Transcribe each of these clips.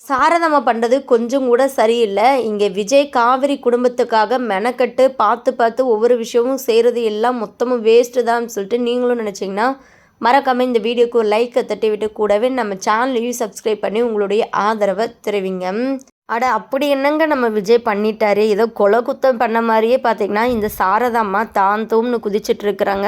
சாரதாம்மா பண்ணுறது கொஞ்சம் கூட சரியில்லை. இங்கே விஜய் காவிரி குடும்பத்துக்காக மெனக்கட்டு பார்த்து பார்த்து ஒவ்வொரு விஷயமும் செய்கிறது எல்லாம் மொத்தமும் வேஸ்ட்டு தான் சொல்லிட்டு நீங்களும் நினச்சிங்கன்னா மறக்காமல் இந்த வீடியோக்கு ஒரு லைக்கை தட்டி விட்டு கூடவே நம்ம சேனலையும் சப்ஸ்கிரைப் பண்ணி உங்களுடைய ஆதரவை தெரிவிங்க. அட அப்படி என்னங்க நம்ம விஜய் பண்ணிட்டாரு? ஏதோ கொலை குத்தம் பண்ண மாதிரியே பார்த்தீங்கன்னா இந்த சாரதாம்மா தான் தூம்னு குதிச்சிட்டு இருக்கிறாங்க.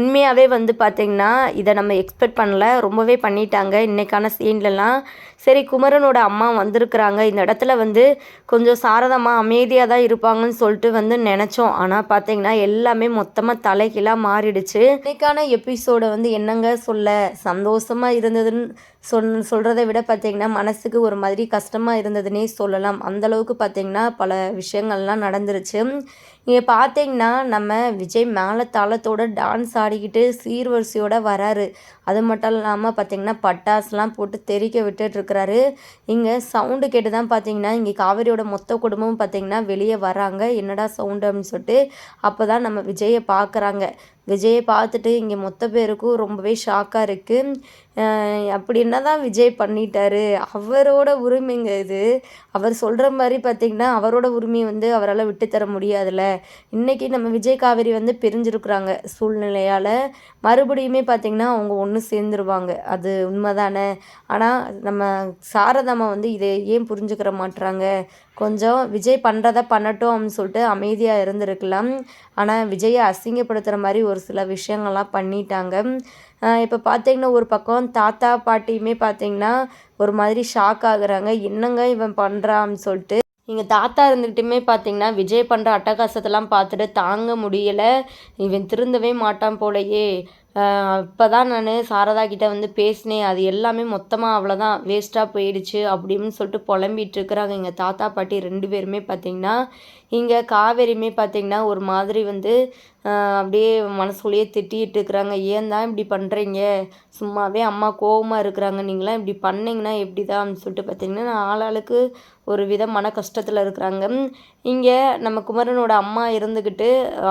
உண்மையாகவே வந்து பார்த்திங்கன்னா இதை நம்ம எக்ஸ்பெக்ட் பண்ணல. ரொம்பவே பண்ணிட்டாங்க. இன்றைக்கான சீன்லலாம் சரி குமரனோட அம்மா வந்திருக்கிறாங்க. இந்த இடத்துல வந்து கொஞ்சம் சாரதமாக அமைதியாக தான் இருப்பாங்கன்னு சொல்லிட்டு வந்து நினச்சோம். ஆனால் பார்த்தீங்கன்னா எல்லாமே மொத்தமாக தலைகீழாக மாறிடுச்சு. இன்னைக்கான எபிசோடை வந்து என்னங்க சொல்ல? சந்தோஷமாக இருந்ததுன்னு சொல் சொல்கிறத விட பார்த்திங்கன்னா மனசுக்கு ஒரு மாதிரி கஷ்டமாக இருந்ததுன்னே சொல்லலாம். அந்தளவுக்கு பார்த்திங்கன்னா பல விஷயங்கள்லாம் நடந்துருச்சு. இங்கே பார்த்தீங்கன்னா நம்ம விஜய் மேலே தாளத்தோட டான்ஸ் ஆடிக்கிட்டு சீர்வரிசையோடு வராரு. அது மட்டும் இல்லாமல் பார்த்தீங்கன்னா பட்டாஸ்லாம் போட்டு தெறிக்க விட்டுட்ருக்கிறாரு இங்கே சவுண்டு கேட்டு தான் பார்த்தீங்கன்னா இங்கே காவேரியோட மொத்த குடும்பமும் பார்த்தீங்கன்னா வெளியே வராங்க. என்னடா சவுண்டு அப்படின்னு சொல்லிட்டு அப்போ தான் நம்ம விஜயை பார்க்குறாங்க விஜயை பார்த்துட்டு இங்கே மொத்த பேருக்கும் ரொம்பவே ஷாக்காக இருக்குது அப்படி என்ன தான் விஜய் பண்ணிட்டாரு? அவரோட உரிமைங்க இது. அவர் சொல்கிற மாதிரி பார்த்திங்கன்னா அவரோட உரிமையை வந்து அவரால் விட்டுத்தர முடியாதுல்ல. இன்றைக்கி நம்ம விஜய் காவேரி வந்து பிரிஞ்சிருக்கிறாங்க சூழ்நிலையால். மறுபடியுமே பார்த்திங்கன்னா அவங்க ஒன்று சேர்ந்துருவாங்க. அது உண்மை தானே ஆனால் நம்ம சாரதாம்மா வந்து இதை ஏன் புரிஞ்சுக்கிற மாட்டுறாங்க கொஞ்சம் விஜய் பண்ணுறத பண்ணட்டும் அப்படின்னு சொல்லிட்டு அமைதியாக இருந்திருக்கலாம். ஆனால் விஜயை அசிங்கப்படுத்துகிற மாதிரி ஒரு சில விஷயங்கள்லாம் பண்ணிட்டாங்க. இப்போ பார்த்தீங்கன்னா ஒரு பக்கம் தாத்தா பாட்டியுமே பார்த்தீங்கன்னா ஒரு மாதிரி ஷாக் ஆகுறாங்க. என்னங்க இவன் பண்ணுறான்னு சொல்லிட்டு. எங்கள் தாத்தா இருந்துக்கிட்டுமே பார்த்தீங்கன்னா விஜய் பண்ணுற அட்டகாசத்தெல்லாம் பார்த்துட்டு தாங்க முடியலை. இவன் திருந்தவே மாட்டான் போலையே. இப்போ தான் நான் சாரதா கிட்டே வந்து பேசினேன். அது எல்லாமே மொத்தமாக அவ்வளோதான் வேஸ்ட்டாக போயிடுச்சு அப்படின்னு சொல்லிட்டு புலம்பிட்டு இருக்கிறாங்க எங்கள் தாத்தா பாட்டி ரெண்டு பேருமே பார்த்திங்கன்னா இங்கே காவேரியுமே பார்த்திங்கன்னா ஒரு மாதிரி வந்து அப்படியே மனசுக்குள்ளேயே திட்டிகிட்டு இருக்கிறாங்க. ஏன் தான் இப்படி பண்ணுறீங்க சும்மாவே அம்மா கோவமாக இருக்கிறாங்க. நீங்களாம் இப்படி பண்ணிங்கன்னா எப்படி தான் சொல்லிட்டு பார்த்திங்கன்னா ஆளாளுக்கு ஒரு வித மன கஷ்டத்தில் இருக்கிறாங்க. இங்கே நம்ம குமரனோட அம்மா இருந்துக்கிட்டு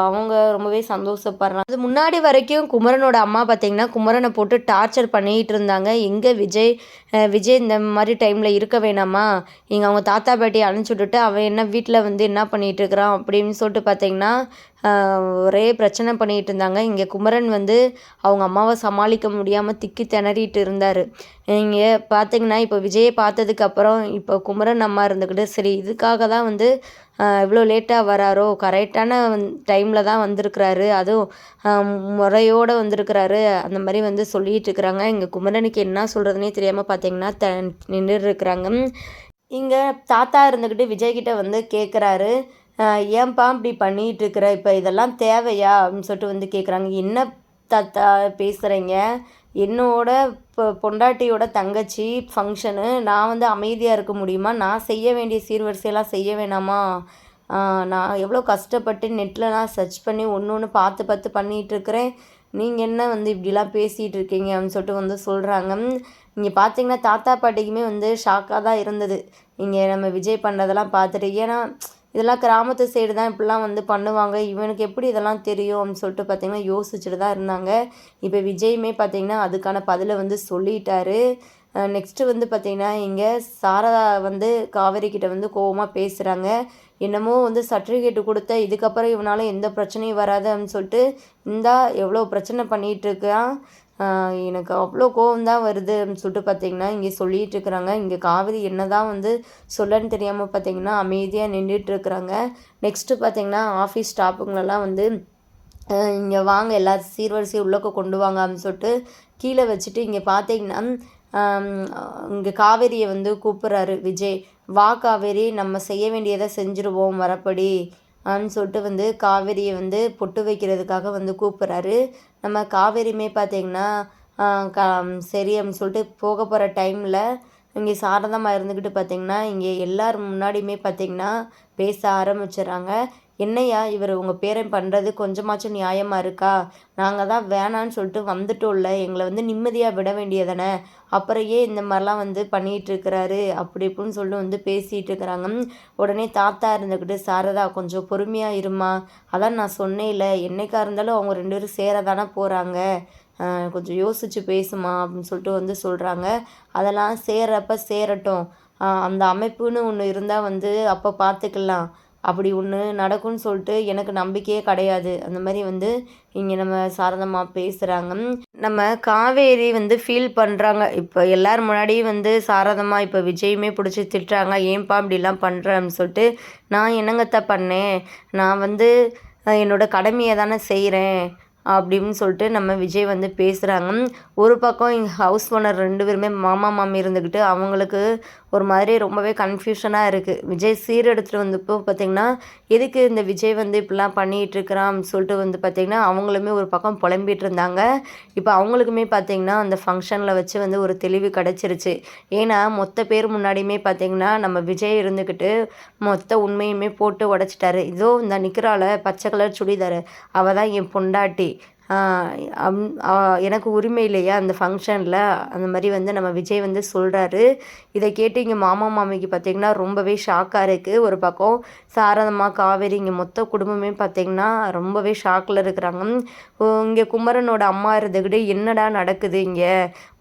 அவங்க ரொம்பவே சந்தோஷப்படுறாங்க. அது முன்னாடி வரைக்கும் குமரனோட அம்மா பார்த்திங்கன்னா குமரனை போட்டு டார்ச்சர் பண்ணிகிட்டு இருந்தாங்க. எங்கே விஜய் விஜய் இந்த மாதிரி டைமில் இருக்க வேணாமா? இங்கே அவங்க தாத்தா பாட்டியை அனுப்பிச்சி விட்டுட்டு அவன் என்ன வீட்டில் வந்து என்ன பண்ணிகிட்டு இருக்கிறான் அப்படின்னு சொல்லிட்டு பார்த்திங்கன்னா ஒரே பிரச்சனை பண்ணிகிட்டு இருந்தாங்க. இங்கே குமரன் வந்து அவங்க அம்மாவை சமாளிக்க முடியாமல் திக்கி திணறிட்டு இருந்தார். இங்கே பார்த்தீங்கன்னா இப்போ விஜயை பார்த்ததுக்கப்புறம் இப்போ குமரன் அம்மா இருந்துக்கிட்டு சரி இதுக்காக தான் வந்து இவ்வளோ லேட்டாக வராரோ? கரெக்டான டைமில் தான் வந்திருக்கிறாரு. அதுவும் முறையோடு வந்திருக்கிறாரு. அந்த மாதிரி வந்து சொல்லிகிட்டு இருக்கிறாங்க. இங்கே குமரனுக்கு என்ன சொல்கிறதுனே தெரியாமல் பார்த்தீங்கன்னா த நின்றுருக்குறாங்க இங்கே தாத்தா இருந்துக்கிட்டு விஜய்கிட்ட வந்து கேட்குறாரு ஏன்பா இப்படி பண்ணிகிட்டு இருக்கிற இப்போ இதெல்லாம் தேவையா? அப்படின்னு சொல்லிட்டு வந்து கேட்குறாங்க என்ன தாத்தா பேசுகிறீங்க என்னோட இப்போ பொண்டாட்டியோட தங்கச்சி ஃபங்க்ஷனு நான் வந்து அமைதியாக இருக்க முடியுமா? நான் செய்ய வேண்டிய சீர்வரிசையெல்லாம் செய்ய வேணாமா? நான் எவ்வளோ கஷ்டப்பட்டு நெட்லலாம் சர்ச் பண்ணி ஒன்று ஒன்று பார்த்து பார்த்து பண்ணிகிட்ருக்கிறேன். நீங்கள் என்ன வந்து இப்படிலாம் பேசிகிட்டு இருக்கீங்க அப்படின்னு சொல்லிட்டு வந்து சொல்கிறாங்க இங்கே பார்த்தீங்கன்னா தாத்தா பாட்டிக்குமே வந்து ஷாக்காக தான் இருந்தது. இங்கே நம்ம விஜய் பண்ணுறதெல்லாம் பார்த்துட்டு. ஏன்னா இதெல்லாம் கிராமத்து சைடு தான் இப்படிலாம் வந்து பண்ணுவாங்க. இவனுக்கு எப்படி இதெல்லாம் தெரியும் அப்படின்னு சொல்லிட்டு பார்த்தீங்கன்னா யோசிச்சுட்டு தான் இருந்தாங்க. இப்போ விஜயுமே பார்த்தீங்கன்னா அதுக்கான பதிலை வந்து சொல்லிட்டாரு. நெக்ஸ்ட்டு வந்து பார்த்திங்கன்னா இங்கே சாரதா வந்து காவேரி கிட்ட வந்து கோவமாக பேசுகிறாங்க என்னமோ வந்து சர்டிஃபிகேட்டு கொடுத்த இதுக்கப்புறம் இவனால் எந்த பிரச்சனையும் வராது அப்படின்னு சொல்லிட்டு இந்தா எவ்வளோ பிரச்சனை பண்ணிகிட்ருக்கான் எனக்கு அவ்வளோ கோவம் தான் வருது அப்படின்னு சொல்லிட்டு பார்த்தீங்கன்னா இங்கே சொல்லிகிட்டு இருக்கிறாங்க. இங்கே காவிரி என்ன தான் வந்து சொல்லன்னு தெரியாமல் பார்த்தீங்கன்னா அமைதியாக நின்றுட்டு இருக்கிறாங்க. நெக்ஸ்ட்டு பார்த்தீங்கன்னா ஆஃபீஸ் ஸ்டாஃபுங்களெல்லாம் வந்து இங்கே வாங்க எல்லா சீர்வரிசையும் உள்ளக்க கொண்டு வாங்க அப்படின்னு சொல்லிட்டு கீழே வச்சுட்டு இங்கே பார்த்தீங்கன்னா இங்கே காவேரியை வந்து கூப்பிட்றாரு விஜய். வா காவேரி நம்ம செய்ய வேண்டியதை செஞ்சுருவோம் வரப்படி. அப்படின்னு சொல்லிட்டு வந்து காவேரியை வந்து பொட்டு வைக்கிறதுக்காக வந்து கூப்பிட்றாரு. நம்ம காவேரியுமே பார்த்திங்கன்னா க சரி அப்படின்னு சொல்லிட்டு போக போகிற டைமில் இங்கே சாரதமாக இருந்துக்கிட்டு பார்த்தீங்கன்னா இங்கே எல்லார் முன்னாடியுமே பார்த்திங்கன்னா பேச ஆரம்பிச்சிடுறாங்க. என்னையா இவர் உங்கள் பேரன் பண்ணுறது கொஞ்சமாச்சும் நியாயமாக இருக்கா? நாங்கள் தான் வேணான்னு சொல்லிட்டு வந்துட்டோம்ல. எங்களை வந்து நிம்மதியாக விட வேண்டியதானே? அப்புறம் ஏன் இந்த மாதிரிலாம் வந்து பண்ணிகிட்டு இருக்கிறாரு? அப்படி இப்படின்னு சொல்லிட்டு வந்து பேசிகிட்டு இருக்கிறாங்க. உடனே தாத்தா இருந்துக்கிட்டு சாரதா கொஞ்சம் பொறுமையாக இருமா. அதான் நான் சொன்னேன்ல என்னைக்கா இருந்தாலும் அவங்க ரெண்டு பேரும் சேர தானே போகிறாங்க கொஞ்சம் யோசித்து பேசுமா அப்படின்னு சொல்லிட்டு வந்து சொல்கிறாங்க அதெல்லாம் சேரப்ப சேரட்டும். அந்த அமைப்புன்னு ஒன்று இருந்தால் வந்து அப்போ பார்த்துக்கலாம் அப்படி ஒன்று நடக்கும்னு சொல்லிட்டு எனக்கு நம்பிக்கையே கிடையாது. அந்த மாதிரி வந்து இங்கே நம்ம சாரதம்மா பேசுகிறாங்க நம்ம காவேரி வந்து ஃபீல் பண்ணுறாங்க இப்போ எல்லார் முன்னாடியும் வந்து சாரதம்மா இப்போ விஜயுமே பிடிச்சி திட்டுறாங்க. ஏன்பா இப்படிலாம் பண்ணுறேன்னு சொல்லிட்டு நான் என்னங்கத்த பண்ணேன்? நான் வந்து என்னோடய கடமையை தானே செய்கிறேன் அப்படின்னு சொல்லிட்டு நம்ம விஜய் வந்து பேசுகிறாங்க ஒரு பக்கம் இங்கே ஹவுஸ் ஓனர் ரெண்டு பேருமே மாமா மாமி இருந்துக்கிட்டு அவங்களுக்கு ஒரு மாதிரி ரொம்பவே கன்ஃபியூஷனாக இருக்குது விஜய் சீர் எடுத்துகிட்டு வந்தப்போ பார்த்திங்கன்னா எதுக்கு இந்த விஜய் வந்து இப்படிலாம் பண்ணிகிட்ருக்கிறான் சொல்லிட்டு வந்து பார்த்திங்கன்னா அவங்களுமே ஒரு பக்கம் புலம்பிட்டு இருந்தாங்க. இப்போ அவங்களுக்குமே பார்த்திங்கன்னா அந்த ஃபங்க்ஷனில் வச்சு வந்து ஒரு தெளிவு கிடச்சிருச்சு. ஏன்னா மொத்த பேர் முன்னாடியுமே பார்த்திங்கன்னா நம்ம விஜய் இருந்துக்கிட்டு மொத்த உண்மையுமே போட்டு உடச்சிட்டாரு. இதோ இந்த நிற்கிறால பச்சை கலர் சுடிதார். அவள் தான் என் பொண்டாட்டி. எனக்கு உரிமை இல்லையா அந்த ஃபங்க்ஷனில் அந்த மாதிரி வந்து நம்ம விஜய் வந்து சொல்கிறாரு இதை கேட்டு இங்கே மாமா மாமிக்கு பார்த்திங்கன்னா ரொம்பவே ஷாக்காக இருக்குது ஒரு பக்கம் சாரதம்மா காவேரி இங்கே மொத்த குடும்பமே பார்த்திங்கன்னா ரொம்பவே ஷாக்கில் இருக்கிறாங்க. இங்கே குமரனோட அம்மா இருந்துக்கிட்டு என்னடா நடக்குது இங்கே?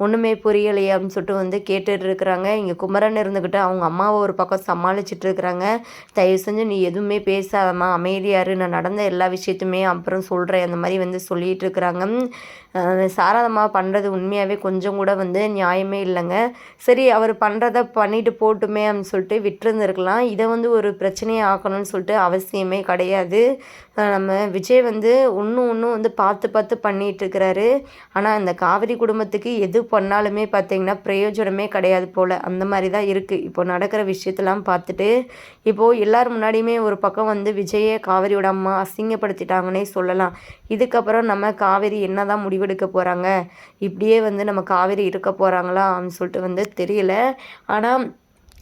ஒன்றுமே புரியலையே அப்படின்னு சொல்லிட்டு வந்து கேட்டுட்டு இருக்கிறாங்க. இங்கே குமரன் இருந்துக்கிட்டு அவங்க அம்மாவை ஒரு பக்கம் சமாளிச்சிட்டு இருக்கிறாங்க. தயவு செஞ்சு நீ எதுவுமே பேசாதம்மா. அமைதியாரு நான் நடந்த எல்லா விஷயத்தையுமே அப்புறம் சொல்கிறேன் அந்த மாதிரி வந்து சொல்லிட்டு இருக்கிறாங்க சாரதம்மா பண்ணுறது உண்மையாகவே கொஞ்சம் கூட வந்து நியாயமே இல்லைங்க. சரி அவர் பண்ணுறத பண்ணிட்டு போட்டுமே அப்படின்னு சொல்லிட்டு விட்டுருந்துருக்கலாம். இதை வந்து ஒரு பிரச்சனையை ஆக்கணும்னு சொல்லிட்டு அவசியமே கிடையாது. நம்ம விஜய் வந்து ஒன்றும் ஒன்றும் வந்து பார்த்து பார்த்து பண்ணிட்டு இருக்கிறாரு. ஆனால் இந்த காவிரி குடும்பத்துக்கு எது பண்ணாலுமே பார்த்தீங்கன்னா பிரயோஜனமே கிடையாது போல். அந்த மாதிரி தான் இருக்குது இப்போ நடக்கிற விஷயத்தெல்லாம் பார்த்துட்டு இப்போது எல்லார் முன்னாடியுமே ஒரு பக்கம் வந்து விஜயை காவிரியோட அம்மா அசிங்கப்படுத்திட்டாங்கன்னே சொல்லலாம். இதுக்கப்புறம் நம்ம காவேரி என்ன தான் முடியும் முடிவெடுக்க போகிறாங்க இப்படியே வந்து நம்ம காவேரி இருக்க போகிறாங்களா அப்படின்னு சொல்லிட்டு வந்து தெரியல. ஆனால்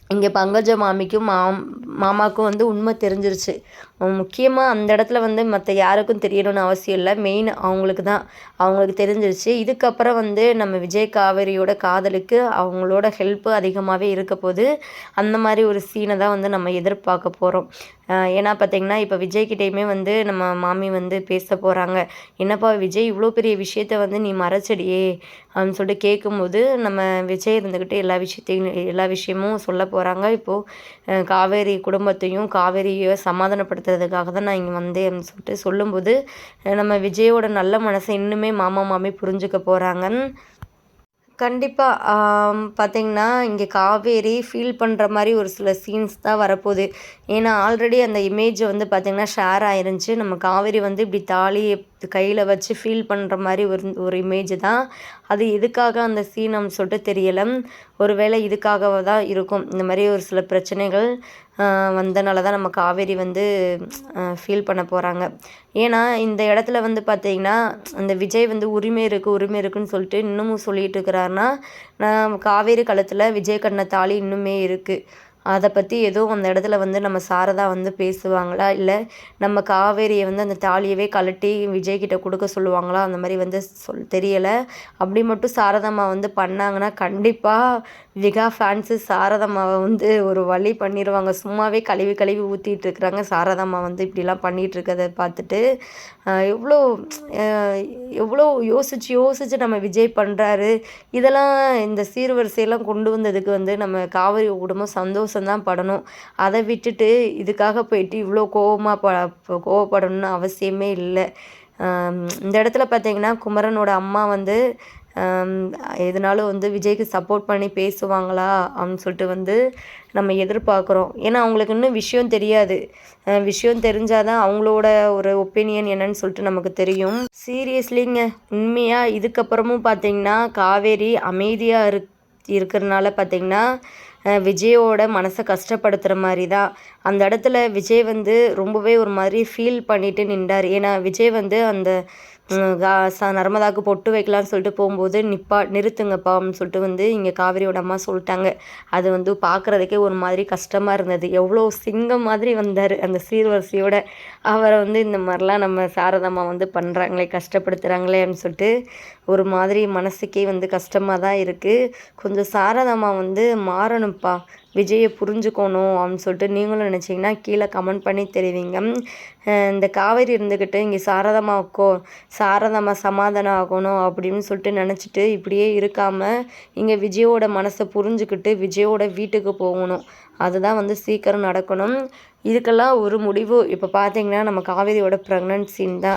இங்கே பங்கஜ மாமிக்கும் மாம் மாமாவுக்கும் வந்து உண்மை தெரிஞ்சிருச்சு. முக்கியமாக அந்த இடத்துல வந்து மற்ற யாருக்கும் தெரியணும்னு அவசியம் இல்லை. மெயின் அவங்களுக்கு தான். அவங்களுக்கு தெரிஞ்சிருச்சு. இதுக்கப்புறம் வந்து நம்ம விஜய் காவேரியோட காதலுக்கு அவங்களோட ஹெல்ப்பு அதிகமாகவே இருக்க போது அந்த மாதிரி ஒரு சீனை தான் வந்து நம்ம எதிர்பார்க்க போகிறோம் ஏன்னா பார்த்தீங்கன்னா இப்போ விஜய்கிட்டேயுமே வந்து நம்ம மாமி வந்து பேச போகிறாங்க என்னப்பா விஜய் இவ்வளோ பெரிய விஷயத்த வந்து நீ மறைச்சடியே அப்படின்னு சொல்லிட்டு கேட்கும்போது நம்ம விஜய் இருந்துக்கிட்டு எல்லா விஷயத்தையும் எல்லா விஷயமும் சொல்ல போகிறாங்க இப்போது காவேரி குடும்பத்தையும் காவேரியை சமாதானப்படுத்துறதுக்காக தான் நான் இங்கே வந்தேன் அப்படின்னு சொல்லிட்டு சொல்லும்போது நம்ம விஜயோட நல்ல மனசை இன்னுமே மாமா மாமி புரிஞ்சுக்க போகிறாங்க கண்டிப்பாக பார்த்தீங்கன்னா இங்கே காவேரி ஃபீல் பண்ணுற மாதிரி ஒரு சில சீன்ஸ் தான் வரப்போகுது. ஏன்னா ஆல்ரெடி அந்த இமேஜ் வந்து பார்த்திங்கன்னா ஷேர் ஆயிருந்துச்சு. நம்ம காவேரி வந்து இப்படி தாலி கையில் வச்சு ஃபீல் பண்ணுற மாதிரி ஒரு ஒரு இமேஜ் தான். அது எதுக்காக அந்த சீனம் சொல்லிட்டு தெரியலை. ஒருவேளை இதுக்காக தான் இருக்கும். இந்த மாதிரி ஒரு சில பிரச்சனைகள் வந்தனால தான் நம்ம காவேரி வந்து ஃபீல் பண்ண போகிறாங்க ஏன்னா இந்த இடத்துல வந்து பார்த்தீங்கன்னா அந்த விஜய் வந்து உரிமை இருக்குது உரிமை இருக்குன்னு சொல்லிட்டு இன்னமும் சொல்லிகிட்டு இருக்கிறாருன்னா நான் காவேரி களத்தில் விஜய் கண்ண தாலி இன்னுமே இருக்குது அதை பற்றி எதுவும் அந்த இடத்துல வந்து நம்ம சாரதா வந்து பேசுவாங்களா? இல்லை நம்ம காவேரியை வந்து அந்த தாலியவே கழட்டி விஜய்கிட்ட கொடுக்க சொல்லுவாங்களா? அந்த மாதிரி வந்து சொல் தெரியலை. அப்படி மட்டும் சாரதாம்மா வந்து பண்ணாங்கன்னா கண்டிப்பாக விகா ஃபேன்ஸு சாரதம்மாவை வந்து ஒரு வழி பண்ணிடுவாங்க சும்மாவே கழுவி கழுவி ஊற்றிட்டு இருக்கிறாங்க சாரதம்மா வந்து இப்படிலாம் பண்ணிகிட்டு இருக்கிறத பார்த்துட்டு எவ்வளோ எவ்வளோ யோசித்து யோசித்து நம்ம விஜய் பண்ணுறாரு இதெல்லாம் இந்த சீர்வரிசையெல்லாம் கொண்டு வந்ததுக்கு வந்து நம்ம காவிரி குடும்பம் சந்தோஷம்தான் படணும். அதை விட்டுட்டு இதுக்காக போயிட்டு இவ்வளோ கோவமாக ப கோவப்படணும்னு அவசியமே இல்லை. இந்த இடத்துல பார்த்தீங்கன்னா குமரனோட அம்மா வந்து எதுனாலும் வந்து விஜய்க்கு சப்போர்ட் பண்ணி பேசுவாங்களா அப்படின்னு சொல்லிட்டு வந்து நம்ம எதிர்பார்க்குறோம். ஏன்னா அவங்களுக்கு இன்னும் விஷயம் தெரியாது. விஷயம் தெரிஞ்சால் தான் அவங்களோட ஒரு ஒப்பீனியன் என்னன்னு சொல்லிட்டு நமக்கு தெரியும். சீரியஸ்லிங்க உண்மையாக இதுக்கப்புறமும் பார்த்தீங்கன்னா காவேரி அமைதியாக இருக் இருக்கிறனால பார்த்தீங்கன்னா விஜயோட மனசை கஷ்டப்படுத்துகிற மாதிரி தான் அந்த இடத்துல விஜய் வந்து ரொம்பவே ஒரு மாதிரி ஃபீல் பண்ணிட்டு நின்றார். ஏன்னா விஜய் வந்து அந்த நர்மதாவுக்கு பொட்டு வைக்கலாம்னு சொல்லிட்டு போகும்போது நிப்பா நிறுத்துங்கப்பா அப்படின்னு சொல்லிட்டு வந்து இங்கே காவிரியோட அம்மா சொல்லிட்டாங்க. அது வந்து பார்க்குறதுக்கே ஒரு மாதிரி கஷ்டமாக இருந்தது. எவ்வளோ சிங்கம் மாதிரி வந்தார் அந்த சீர்வரிசையோட. அவரை வந்து இந்த மாதிரிலாம் நம்ம சாரதம்மா வந்து பண்ணுறாங்களே கஷ்டப்படுத்துகிறாங்களே அப்படின்னு சொல்லிட்டு ஒரு மாதிரி மனசுக்கே வந்து கஷ்டமாக தான் இருக்குது கொஞ்சம் சாரதம்மா வந்து மாறணும்ப்பா. விஜயை புரிஞ்சுக்கணும் அப்படின்னு சொல்லிட்டு நீங்களும் நினச்சிங்கன்னா கீழே கமெண்ட் பண்ணி தெரிவிங்க. இந்த காவேரி இருந்துக்கிட்டு இங்கே சாரதமாக்கோ சாரதமாக சமாதானம் ஆகணும் அப்படின்னு சொல்லிட்டு நினச்சிட்டு இப்படியே இருக்காமல் இங்கே விஜயோட மனசை புரிஞ்சுக்கிட்டு விஜயோட வீட்டுக்கு போகணும். அதுதான் வந்து சீக்கிரம் நடக்கணும். இதுக்கெல்லாம் ஒரு முடிவு. இப்போ பார்த்தீங்கன்னா நம்ம காவேரியோட ப்ரெக்னன்சின் தான்.